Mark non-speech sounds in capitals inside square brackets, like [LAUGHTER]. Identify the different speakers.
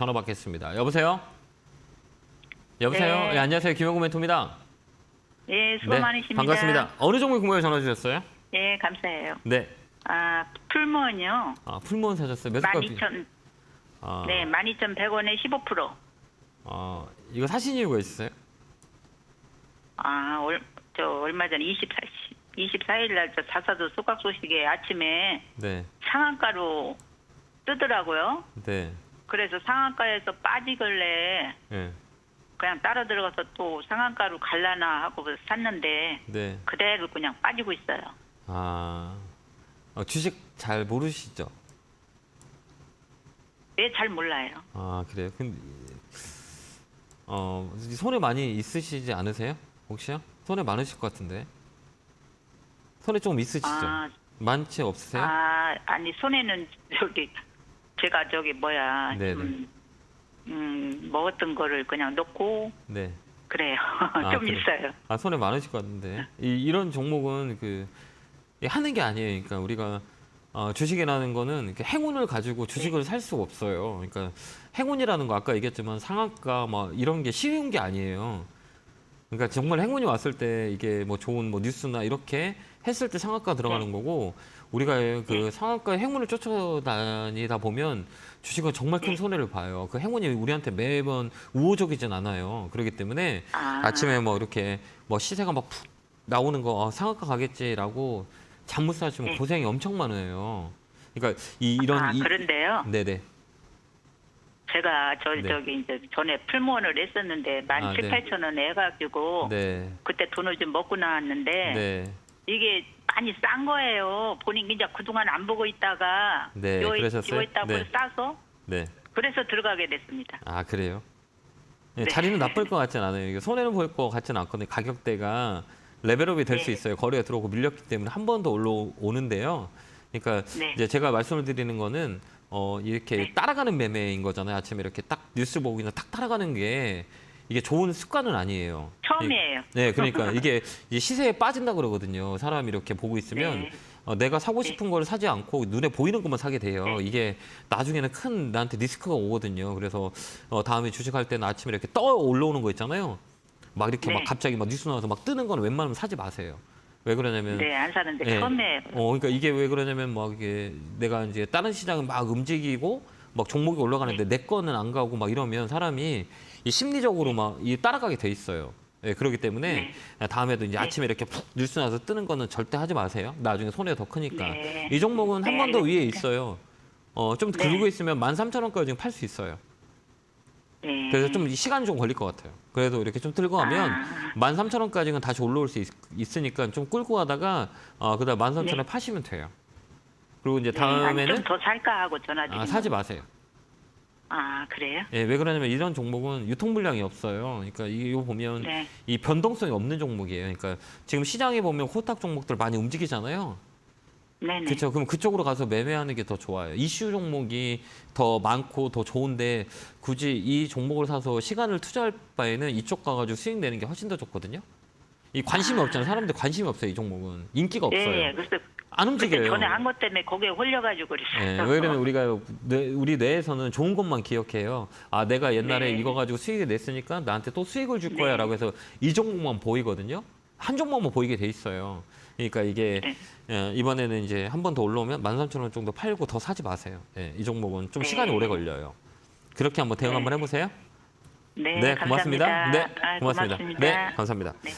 Speaker 1: 전화 받겠습니다. 여보세요? 여보세요?
Speaker 2: 네.
Speaker 1: 예, 안녕하세요. 김영구 멘토입니다.
Speaker 2: 예, 수고 많으십니다.
Speaker 1: 반갑습니다. 어느 종목 궁금해 전화 주셨어요?
Speaker 2: 예, 감사해요.
Speaker 1: 네.
Speaker 2: 아, 풀먼요.
Speaker 1: 아, 풀몬 사셨어요. 몇 주까지?
Speaker 2: 12,000,
Speaker 1: 아,
Speaker 2: 네, 12,100원에 15%.
Speaker 1: 아, 이거 사신 이유가 있어요?
Speaker 2: 아, 얼, 저 얼마 전에 24, 24일 날저 사사도 수박 소식에 아침에
Speaker 1: 네.
Speaker 2: 상한가로 뜨더라고요.
Speaker 1: 네.
Speaker 2: 그래서 상한가에서 빠지길래
Speaker 1: 네.
Speaker 2: 그냥 따라 들어가서 또 상한가로 갈라나 하고 샀는데
Speaker 1: 네.
Speaker 2: 그대로 그냥 빠지고 있어요.
Speaker 1: 아. 어, 주식 잘 모르시죠?
Speaker 2: 왜 잘 몰라요.
Speaker 1: 아, 그래요. 근데 어, 손에 많이 있으시지 않으세요? 혹시요? 손에 많으실 것 같은데. 손에 좀 있으시죠?
Speaker 2: 아,
Speaker 1: 많지 없으세요?
Speaker 2: 아, 아니 손에는 [LAUGHS] 저기 제가 저기 뭐야
Speaker 1: 네네.
Speaker 2: 좀 음, 먹었던 거를 그냥 넣고
Speaker 1: 네.
Speaker 2: 그래요.
Speaker 1: 아, [LAUGHS]
Speaker 2: 좀
Speaker 1: 그래요?
Speaker 2: 있어요.
Speaker 1: 아 손에 많으실 것 같은데 이, 이런 종목은 그이 하는 게 아니에요. 그러니까 우리가 어, 주식이라는 거는 행운을 가지고 주식을 살 수가 없어요. 그러니까 행운이라는 거 아까 얘기했지만 상한가 막 이런 게 쉬운 게 아니에요. 그러니까 정말 행운이 왔을 때 이게 뭐 좋은 뭐 뉴스나 이렇게 했을 때 상한가 들어가는 거고 우리가 그 상한가 행운을 쫓아다니다 보면 주식은 정말 큰 손해를 봐요. 그 행운이 우리한테 매번 우호적이진 않아요. 그렇기 때문에
Speaker 2: 아,
Speaker 1: 아침에 뭐 이렇게 뭐 시세가 막 푹 나오는 거 어, 상한가 가겠지라고 잠 못 사시면
Speaker 2: 네.
Speaker 1: 고생이 엄청 많아요. 그러니까 이, 이런
Speaker 2: 아,
Speaker 1: 이
Speaker 2: 그런데요.
Speaker 1: 네네
Speaker 2: 제가 저
Speaker 1: 네.
Speaker 2: 저기 이제 전에 풀무원을 했었는데 만
Speaker 1: 아,
Speaker 2: 칠
Speaker 1: 네.
Speaker 2: 팔천 원 해가지고
Speaker 1: 네
Speaker 2: 그때 돈을 좀 먹고 나왔는데
Speaker 1: 네.
Speaker 2: 이게 많이 싼 거예요. 본인 이제 그동안 안 보고 있다가
Speaker 1: 네,
Speaker 2: 요
Speaker 1: 그러셨어요?
Speaker 2: 있다고
Speaker 1: 네.
Speaker 2: 싸서
Speaker 1: 네.
Speaker 2: 그래서 들어가게 됐습니다.
Speaker 1: 아 그래요? 네,
Speaker 2: 네.
Speaker 1: 자리는 나쁠 [LAUGHS] 것 같진 않아요. 이게 손해는 보일 것 같진 않거든요. 가격대가 레벨업이 될수
Speaker 2: 네.
Speaker 1: 있어요. 거래가 들어오고 밀렸기 때문에 한 번 더 올라오는데요. 그러니까
Speaker 2: 네.
Speaker 1: 이제 제가 말씀을 드리는 거는 어 이렇게
Speaker 2: 네.
Speaker 1: 따라가는 매매인 거잖아요. 아침에 이렇게 딱 뉴스 보고 그냥 딱 따라가는 게 이게 좋은 습관은 아니에요.
Speaker 2: 처음이에요.
Speaker 1: 네, 그러니까 이게 시세에 빠진다 그러거든요. 사람이 이렇게 보고 있으면
Speaker 2: 네.
Speaker 1: 어, 내가 사고 싶은 걸 사지 않고 눈에 보이는 것만 사게 돼요.
Speaker 2: 네.
Speaker 1: 이게 나중에는 큰 나한테 리스크가 오거든요. 그래서 어, 다음에 주식할 때는 아침에 이렇게 떠 올라오는 거 있잖아요. 막 이렇게
Speaker 2: 네.
Speaker 1: 막 갑자기 막 뉴스 나와서 막 뜨는 거는 웬만하면 사지 마세요. 왜 그러냐면
Speaker 2: 네, 안 사는데
Speaker 1: 예.
Speaker 2: 처음에
Speaker 1: 어, 그러니까 이게 왜 그러냐면 막 이게 내가 이제 다른 시장은 막 움직이고 막 종목이 올라가는데 내 거는 안 가고 막 이러면 사람이 이 심리적으로 막 이 따라가게 돼 있어요. 예, 그렇기 때문에 다음에도 이제
Speaker 2: 네.
Speaker 1: 아침에 이렇게 푹 뉴스 나서 뜨는 거는 절대 하지 마세요. 나중에 손해가 더 크니까.
Speaker 2: 네.
Speaker 1: 이 종목은 한
Speaker 2: 네,
Speaker 1: 번더 위에. 있어요. 어, 좀
Speaker 2: 네.
Speaker 1: 긁고 있으면 13,000원까지 지금 팔 수 있어요.
Speaker 2: 네.
Speaker 1: 그래서 좀 시간이 좀 걸릴 것 같아요. 그래도 이렇게 좀 들고 가면
Speaker 2: 아.
Speaker 1: 13,000원까지는 다시 올라올 수 있, 으니까좀 끌고 가다가 어, 그다음 13,000원
Speaker 2: 네.
Speaker 1: 파시면 돼요. 그리고 이제
Speaker 2: 네,
Speaker 1: 다음에는
Speaker 2: 좀 더 살까 하고 전화드린
Speaker 1: 아, 사지 마세요.
Speaker 2: 아 그래요?
Speaker 1: 예, 왜 그러냐면 이런 종목은 유통 물량이 없어요. 그러니까 이거 보면
Speaker 2: 네.
Speaker 1: 이 변동성이 없는 종목이에요. 그러니까 지금 시장에 보면 호탁 종목들 많이 움직이잖아요.
Speaker 2: 네네.
Speaker 1: 그렇죠. 그럼 그쪽으로 가서 매매하는 게 더 좋아요. 이슈 종목이 더 많고 더 좋은데 굳이 이 종목을 사서 시간을 투자할 바에는 이쪽 가가지고 수익 내는 게 훨씬 더 좋거든요. 이 관심이 없잖아요. 사람들 관심이 없어요. 이 종목은 인기가 없어요.
Speaker 2: 예, 예. 그래서
Speaker 1: 안 움직여요.
Speaker 2: 전에 한 것 때문에 거기에 홀려가지고 그랬어요.
Speaker 1: 예, 왜 그러면 우리가 뇌, 우리 뇌에서는 좋은 것만 기억해요. 아, 내가 옛날에
Speaker 2: 네.
Speaker 1: 이거 가지고 수익을 냈으니까 나한테 또 수익을 줄
Speaker 2: 네.
Speaker 1: 거야라고 해서 이 종목만 보이거든요. 한 종목만 보이게 돼 있어요. 그러니까 이게
Speaker 2: 네.
Speaker 1: 예, 이번에는 이제 한 번 더 올라오면 13,000원 정도 팔고 더 사지 마세요. 예, 이 종목은 좀
Speaker 2: 네.
Speaker 1: 시간이 오래 걸려요. 그렇게 한번 대응
Speaker 2: 네.
Speaker 1: 한번 해보세요.
Speaker 2: 네,
Speaker 1: 네,
Speaker 2: 감사합니다.
Speaker 1: 고맙습니다. 네,
Speaker 2: 아,
Speaker 1: 고맙습니다.
Speaker 2: 고맙습니다.
Speaker 1: 네, 감사합니다.
Speaker 2: 네.